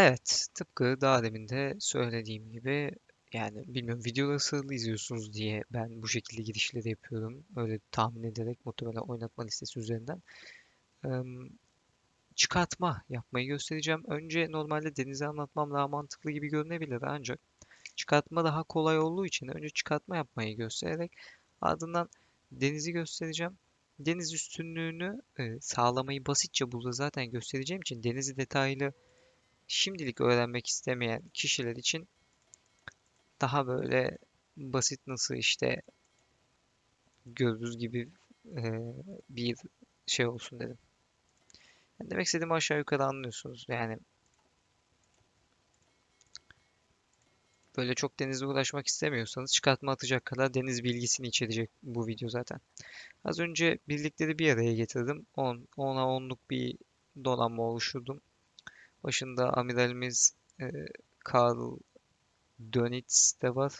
Evet, tıpkı daha demin de söylediğim gibi yani bilmiyorum videoları sıralı izliyorsunuz diye ben bu şekilde girişleri yapıyorum. Öyle tahmin ederek muhtemelen oynatma listesi üzerinden. Eee, çıkartma yapmayı göstereceğim. Önce normalde denize anlatmam daha mantıklı gibi görünebilir ancak çıkartma daha kolay olduğu için önce çıkartma yapmayı göstererek ardından denizi göstereceğim. Deniz üstünlüğünü e, sağlamayı basitçe burada zaten göstereceğim için denizi detaylı şimdilik öğrenmek istemeyen kişiler için daha böyle basit nasıl işte gördüğünüz gibi e, bir şey olsun dedim. Yani demek istediğimi aşağı yukarı anlıyorsunuz. Yani böyle çok denizle uğraşmak istemiyorsanız çıkartma atacak kadar deniz bilgisini içerecek bu video zaten. Az önce birlikleri bir araya getirdim. 10, 10'a 10'luk bir donanma oluşturdum. Başında amiralimiz e, Karl Dönitz de var.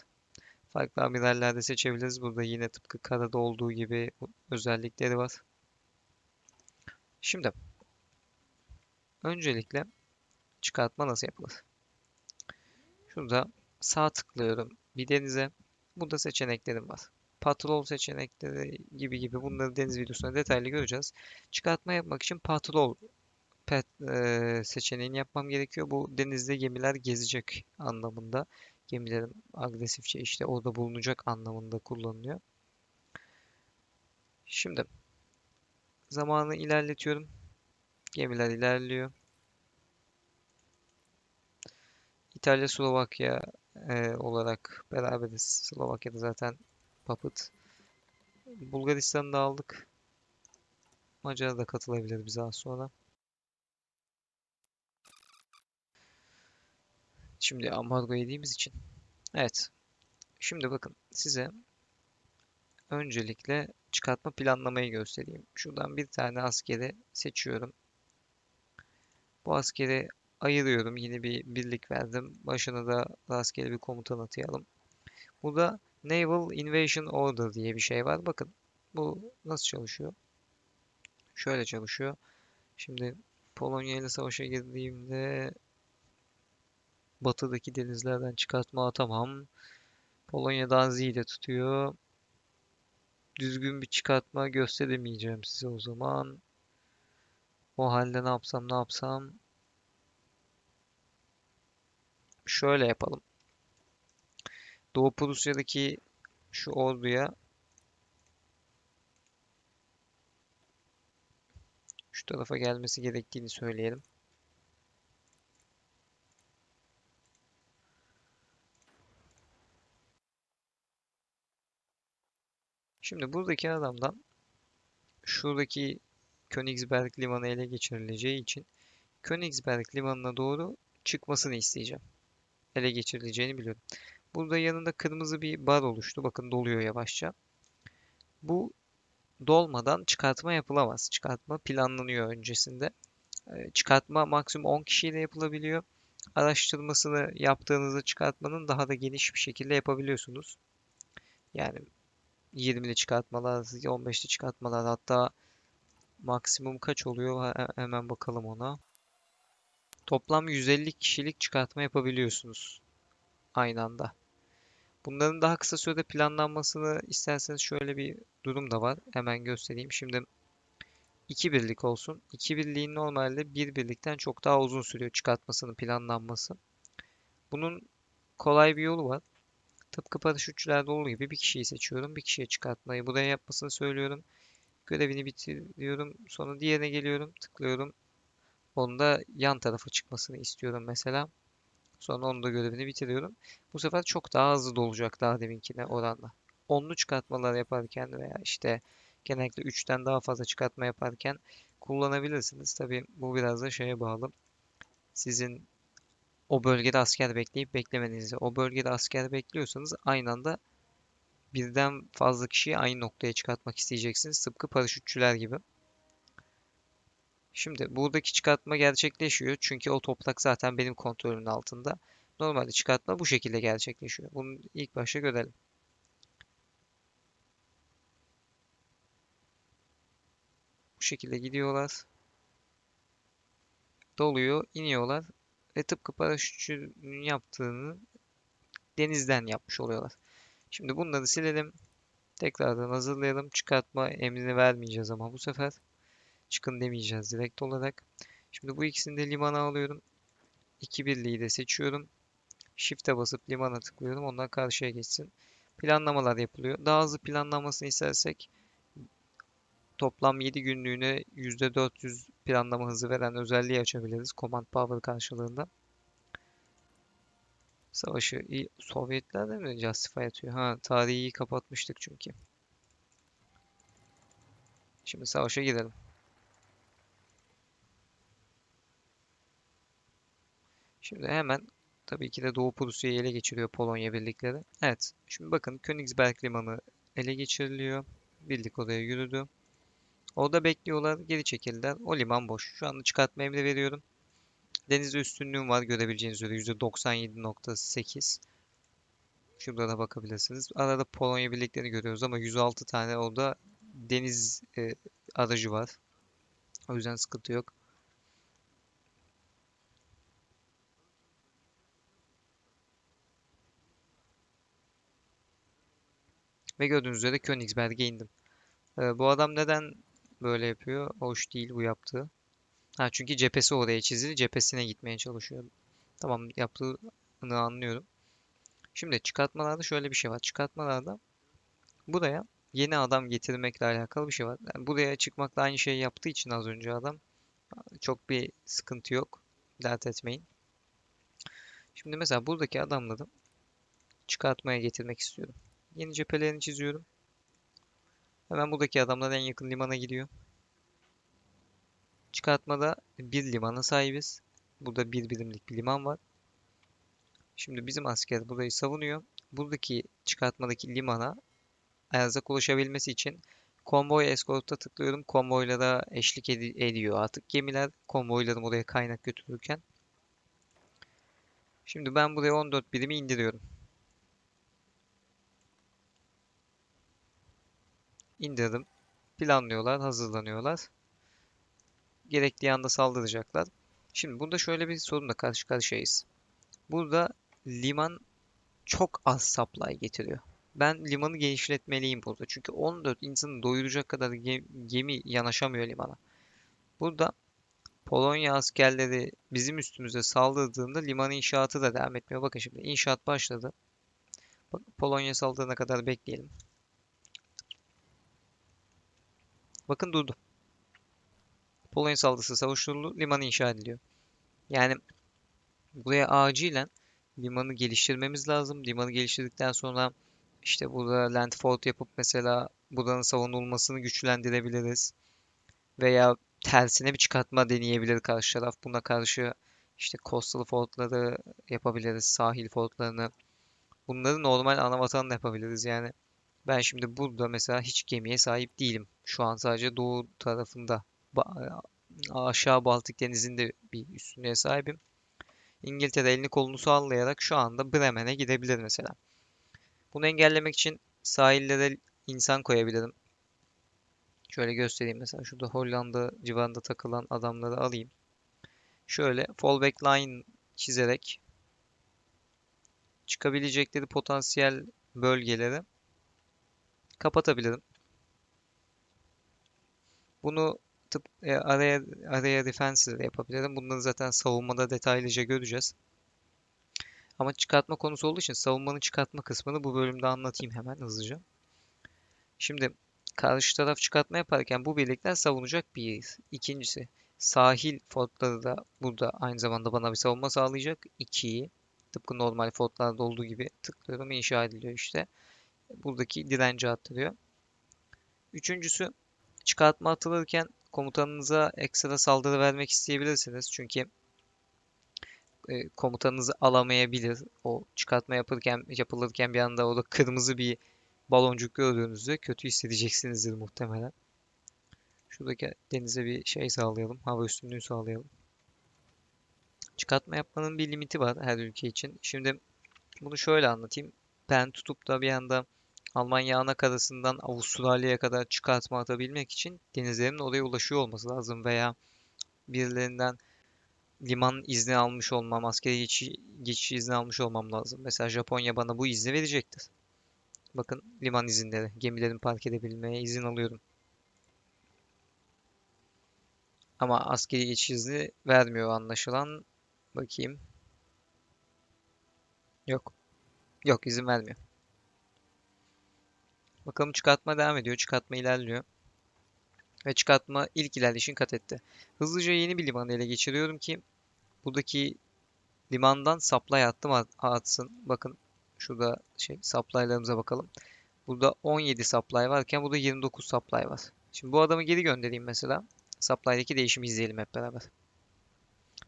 Farklı amiraller de seçebiliriz. Burada yine tıpkı karada olduğu gibi özellikleri var. Şimdi öncelikle çıkartma nasıl yapılır? Şurada sağ tıklıyorum bir denize. Burada seçeneklerim var. Patrol seçenekleri gibi gibi bunları deniz videosunda detaylı göreceğiz. Çıkartma yapmak için patrol pet, e, seçeneğini yapmam gerekiyor. Bu denizde gemiler gezecek anlamında. Gemilerin agresifçe işte orada bulunacak anlamında kullanılıyor. Şimdi zamanı ilerletiyorum. Gemiler ilerliyor. İtalya, Slovakya e, olarak beraberiz. Slovakya'da zaten Puppet. Bulgaristan'ı da aldık. Macar da katılabilir bize az sonra. Şimdi ambargo yediğimiz için. Evet. Şimdi bakın size öncelikle çıkartma planlamayı göstereyim. Şuradan bir tane askeri seçiyorum. Bu askeri ayırıyorum. Yine bir birlik verdim. Başına da rastgele bir komutan atayalım. Burada Naval Invasion Order diye bir şey var. Bakın bu nasıl çalışıyor? Şöyle çalışıyor. Şimdi Polonya ile savaşa girdiğimde batıdaki denizlerden çıkartma atamam. Polonya'dan Z'de tutuyor. Düzgün bir çıkartma gösteremeyeceğim size o zaman. O halde ne yapsam ne yapsam. Şöyle yapalım. Doğu Prusya'daki şu orduya şu tarafa gelmesi gerektiğini söyleyelim. Şimdi buradaki adamdan şuradaki Königsberg limanı ele geçirileceği için Königsberg limanına doğru çıkmasını isteyeceğim. Ele geçirileceğini biliyorum. Burada yanında kırmızı bir bar oluştu. Bakın doluyor yavaşça. Bu dolmadan çıkartma yapılamaz. Çıkartma planlanıyor öncesinde. Çıkartma maksimum 10 kişiyle yapılabiliyor. Araştırmasını yaptığınızda çıkartmanın daha da geniş bir şekilde yapabiliyorsunuz. Yani 20'li çıkartmalar, 15'li çıkartmalar hatta maksimum kaç oluyor? Hemen bakalım ona. Toplam 150 kişilik çıkartma yapabiliyorsunuz aynı anda. Bunların daha kısa sürede planlanmasını isterseniz şöyle bir durum da var. Hemen göstereyim. Şimdi 2 birlik olsun. 2 birliğin normalde 1 birlikten çok daha uzun sürüyor çıkartmasının planlanması. Bunun kolay bir yolu var. Tıpkı paraşütçülerde olduğu gibi bir kişiyi seçiyorum. Bir kişiye çıkartmayı buraya yapmasını söylüyorum. Görevini bitiriyorum. Sonra diğerine geliyorum. Tıklıyorum. Onun da yan tarafa çıkmasını istiyorum mesela. Sonra onun da görevini bitiriyorum. Bu sefer çok daha hızlı dolacak daha deminkine oranla. Onlu çıkartmalar yaparken veya işte genellikle 3'ten daha fazla çıkartma yaparken kullanabilirsiniz. Tabi bu biraz da şeye bağlı. Sizin o bölgede asker bekleyip beklemenizi. O bölgede asker bekliyorsanız aynı anda birden fazla kişiyi aynı noktaya çıkartmak isteyeceksiniz. Tıpkı paraşütçüler gibi. Şimdi buradaki çıkartma gerçekleşiyor. Çünkü o toprak zaten benim kontrolümün altında. Normalde çıkartma bu şekilde gerçekleşiyor. Bunu ilk başta görelim. Bu şekilde gidiyorlar. Doluyor, iniyorlar. Ve tıpkı paraşütçünün yaptığını denizden yapmış oluyorlar. Şimdi bunları silelim. Tekrardan hazırlayalım. Çıkartma emrini vermeyeceğiz ama bu sefer çıkın demeyeceğiz direkt olarak. Şimdi bu ikisini de limana alıyorum. 2 birliği de seçiyorum. Shift'e basıp limana tıklıyorum. Onlar karşıya geçsin. Planlamalar yapılıyor. Daha hızlı planlanmasını istersek toplam 7 günlüğüne %400 planlama hızı veren özelliği açabiliriz. Command Power karşılığında. Savaşı Sovyetler de mi Justify atıyor? Ha, tarihi kapatmıştık çünkü. Şimdi savaşa girelim. Şimdi hemen tabii ki de Doğu Prusya'yı ele geçiriyor Polonya birlikleri. Evet, şimdi bakın Königsberg limanı ele geçiriliyor. Birlik oraya yürüdü. Orada bekliyorlar, geri çekildiler. O liman boş. Şu anda çıkartma emri veriyorum. Denizde üstünlüğüm var görebileceğiniz üzere %97.8. Şurada da bakabilirsiniz. Arada Polonya birliklerini görüyoruz ama 106 tane orada deniz e, aracı var. O yüzden sıkıntı yok. Ve gördüğünüz üzere Königsberg'e indim. Ee, bu adam neden böyle yapıyor? Hoş değil bu yaptığı. Ha çünkü cephesi oraya çizili. Cephesine gitmeye çalışıyor. Tamam yaptığını anlıyorum. Şimdi çıkartmalarda şöyle bir şey var. Çıkartmalarda buraya yeni adam getirmekle alakalı bir şey var. Yani buraya çıkmakla aynı şeyi yaptığı için az önce adam çok bir sıkıntı yok. Dert etmeyin. Şimdi mesela buradaki adamları çıkartmaya getirmek istiyorum. Yeni cephelerini çiziyorum. Hemen buradaki adamlar en yakın limana gidiyor. Çıkartmada bir limana sahibiz. Burada bir birimlik bir liman var. Şimdi bizim asker burayı savunuyor. Buradaki çıkartmadaki limana erzak ulaşabilmesi için konvoy eskorta tıklıyorum. Konvoylara eşlik ed- ediyor artık gemiler konvoylarım oraya kaynak götürürken. Şimdi ben buraya 14 birimi indiriyorum. İndirdim. Planlıyorlar, hazırlanıyorlar. Gerektiği anda saldıracaklar. Şimdi burada şöyle bir sorunla karşı karşıyayız. Burada liman çok az supply getiriyor. Ben limanı genişletmeliyim burada. Çünkü 14 insanı doyuracak kadar gemi yanaşamıyor limana. Burada Polonya askerleri bizim üstümüze saldırdığında liman inşaatı da devam etmiyor. Bakın şimdi inşaat başladı. Polonya saldırına kadar bekleyelim. Bakın durdu. Polonya saldırısı savuşturuldu. Liman inşa ediliyor. Yani buraya acilen limanı geliştirmemiz lazım. Limanı geliştirdikten sonra işte burada landfall yapıp mesela buranın savunulmasını güçlendirebiliriz. Veya tersine bir çıkartma deneyebilir karşı taraf. Buna karşı işte coastal fortları yapabiliriz. Sahil fortlarını. Bunları normal ana vatanla yapabiliriz. Yani ben şimdi burada mesela hiç gemiye sahip değilim. Şu an sadece doğu tarafında aşağı Baltık Denizi'nde bir üstünlüğe sahibim. İngiltere elini kolunu sallayarak şu anda Bremen'e gidebilir mesela. Bunu engellemek için sahillere insan koyabilirim. Şöyle göstereyim mesela şurada Hollanda civarında takılan adamları alayım. Şöyle fallback line çizerek çıkabilecekleri potansiyel bölgeleri kapatabilirim. Bunu tıp, e, araya, araya defense de yapabilirim. Bunları zaten savunmada detaylıca göreceğiz. Ama çıkartma konusu olduğu için savunmanın çıkartma kısmını bu bölümde anlatayım hemen hızlıca. Şimdi karşı taraf çıkartma yaparken bu birlikler savunacak bir. İkincisi sahil fortları da burada aynı zamanda bana bir savunma sağlayacak. İkiyi tıpkı normal fortlarda olduğu gibi tıklıyorum inşa ediliyor işte. Buradaki direnci arttırıyor. Üçüncüsü çıkartma atılırken komutanınıza ekstra saldırı vermek isteyebilirsiniz. Çünkü e, komutanınızı alamayabilir. O çıkartma yapılırken, yapılırken bir anda orada kırmızı bir baloncuk gördüğünüzde kötü hissedeceksinizdir muhtemelen. Şuradaki denize bir şey sağlayalım. Hava üstünlüğü sağlayalım. Çıkartma yapmanın bir limiti var her ülke için. Şimdi bunu şöyle anlatayım. Ben tutup da bir anda Almanya ana karasından Avustralya'ya kadar çıkartma atabilmek için denizlerin oraya ulaşıyor olması lazım veya birilerinden liman izni almış olmam, askeri geçiş, geçiş izni almış olmam lazım. Mesela Japonya bana bu izni verecektir. Bakın liman izinleri, gemilerin park edebilmeye izin alıyorum. Ama askeri geçiş izni vermiyor anlaşılan. Bakayım. Yok. Yok izin vermiyor. Bakalım çıkartma devam ediyor. Çıkartma ilerliyor. Ve çıkartma ilk ilerleyişini kat etti. Hızlıca yeni bir limanı ele geçiriyorum ki buradaki limandan supply attım at- atsın. Bakın şurada şey supply'larımıza bakalım. Burada 17 supply varken burada 29 supply var. Şimdi bu adamı geri göndereyim mesela. Supply'daki değişimi izleyelim hep beraber.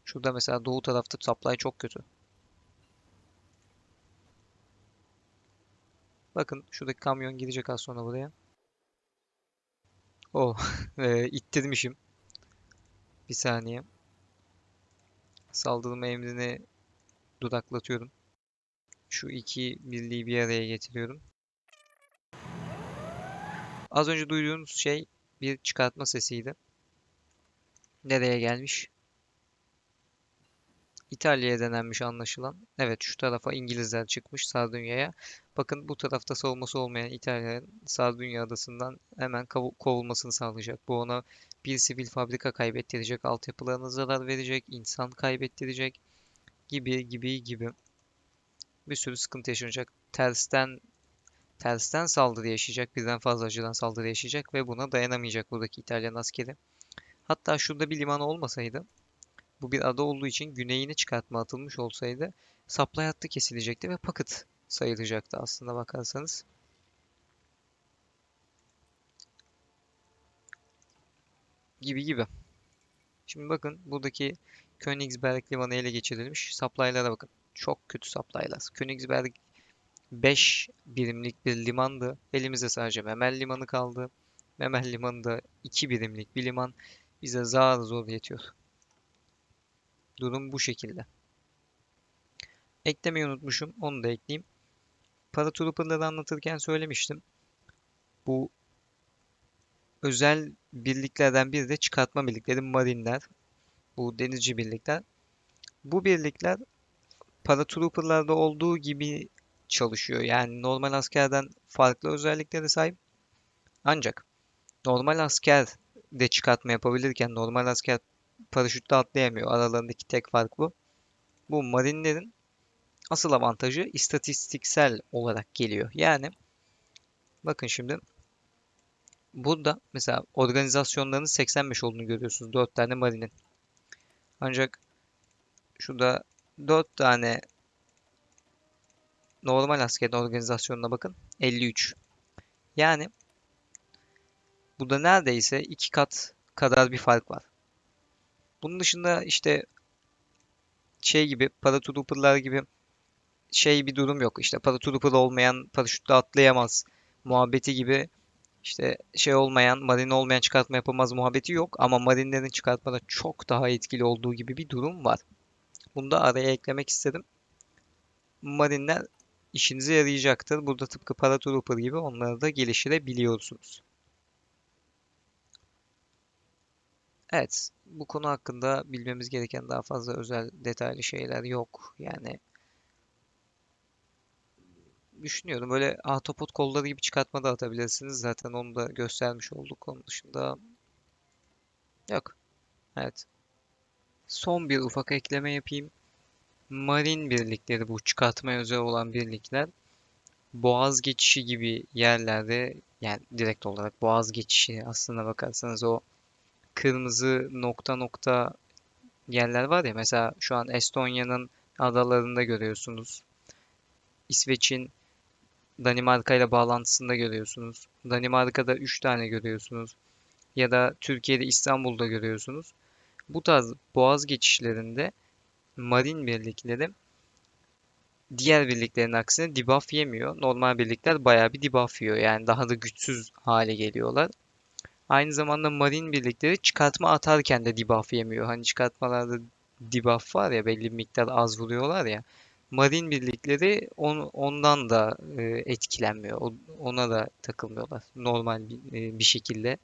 Şurada mesela doğu tarafta supply çok kötü. Bakın şuradaki kamyon gidecek az sonra buraya. Oh, eee, ittirmişim. Bir saniye. Saldırma emrini dudaklatıyorum. Şu iki birliği bir araya getiriyorum. Az önce duyduğunuz şey bir çıkartma sesiydi. Nereye gelmiş? İtalya'ya denenmiş anlaşılan. Evet şu tarafa İngilizler çıkmış Sardunya'ya. Bakın bu tarafta savunması olmayan İtalya'nın Sardunya adasından hemen kovulmasını sağlayacak. Bu ona bir sivil fabrika kaybettirecek, altyapılarına zarar verecek, insan kaybettirecek gibi gibi gibi bir sürü sıkıntı yaşanacak. Tersten tersten saldırı yaşayacak, birden fazla açıdan saldırı yaşayacak ve buna dayanamayacak buradaki İtalyan askeri. Hatta şurada bir liman olmasaydı bu bir ada olduğu için güneyine çıkartma atılmış olsaydı supply hattı kesilecekti ve paket sayılacaktı aslında bakarsanız. Gibi gibi. Şimdi bakın buradaki Königsberg limanı ele geçirilmiş. Supply'lara bakın. Çok kötü supply'lar. Königsberg 5 birimlik bir limandı. Elimizde sadece Memel limanı kaldı. Memel limanı da 2 birimlik bir liman. Bize zar zor yetiyor. Durum bu şekilde. Eklemeyi unutmuşum. Onu da ekleyeyim. Paratrooper'ları anlatırken söylemiştim. Bu özel birliklerden biri de çıkartma birlikleri Marinler. Bu denizci birlikler. Bu birlikler paratrooper'larda olduğu gibi çalışıyor. Yani normal askerden farklı özelliklere sahip. Ancak normal asker de çıkartma yapabilirken normal asker paraşütle atlayamıyor. Aralarındaki tek fark bu. Bu marinlerin asıl avantajı istatistiksel olarak geliyor. Yani bakın şimdi burada mesela organizasyonların 85 olduğunu görüyorsunuz. 4 tane marinin. Ancak şurada 4 tane normal askerin organizasyonuna bakın. 53. Yani burada neredeyse iki kat kadar bir fark var. Bunun dışında işte şey gibi paratrooperlar gibi şey bir durum yok. İşte paratrooper olmayan paraşütle atlayamaz muhabbeti gibi işte şey olmayan, marine olmayan çıkartma yapamaz muhabbeti yok. Ama marinlerin çıkartmada çok daha etkili olduğu gibi bir durum var. Bunu da araya eklemek istedim. Marinler işinize yarayacaktır. Burada tıpkı paratrooper gibi onları da geliştirebiliyorsunuz. Evet, bu konu hakkında bilmemiz gereken daha fazla özel detaylı şeyler yok. Yani düşünüyorum böyle ahtapot kolları gibi çıkartma da atabilirsiniz. Zaten onu da göstermiş olduk. Onun dışında yok. Evet. Son bir ufak ekleme yapayım. Marin birlikleri bu çıkartmaya özel olan birlikler boğaz geçişi gibi yerlerde yani direkt olarak boğaz geçişi aslına bakarsanız o kırmızı nokta nokta yerler var ya mesela şu an Estonya'nın adalarında görüyorsunuz. İsveç'in Danimarka ile bağlantısında görüyorsunuz. Danimarka'da 3 tane görüyorsunuz. Ya da Türkiye'de İstanbul'da görüyorsunuz. Bu tarz boğaz geçişlerinde marin birlikleri diğer birliklerin aksine debuff yemiyor. Normal birlikler bayağı bir debuff yiyor. Yani daha da güçsüz hale geliyorlar. Aynı zamanda marin birlikleri çıkartma atarken de debuff yemiyor. Hani çıkartmalarda debuff var ya belli bir miktar az vuruyorlar ya. Marin birlikleri on, ondan da e, etkilenmiyor. Ona da takılmıyorlar. Normal bir, e, bir şekilde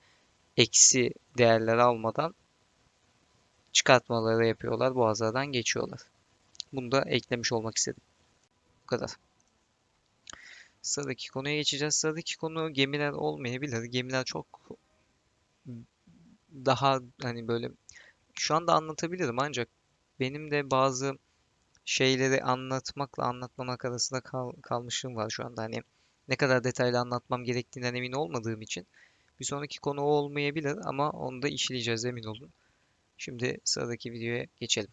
eksi değerler almadan çıkartmaları yapıyorlar. Boğazlardan geçiyorlar. Bunu da eklemiş olmak istedim. Bu kadar. Sıradaki konuya geçeceğiz. Sıradaki konu gemiler olmayabilir. Gemiler çok daha hani böyle şu anda anlatabilirim ancak benim de bazı şeyleri anlatmakla anlatmamak arasında kal kalmışlığım var şu anda. Hani ne kadar detaylı anlatmam gerektiğinden emin olmadığım için bir sonraki konu o olmayabilir ama onu da işleyeceğiz emin olun. Şimdi sıradaki videoya geçelim.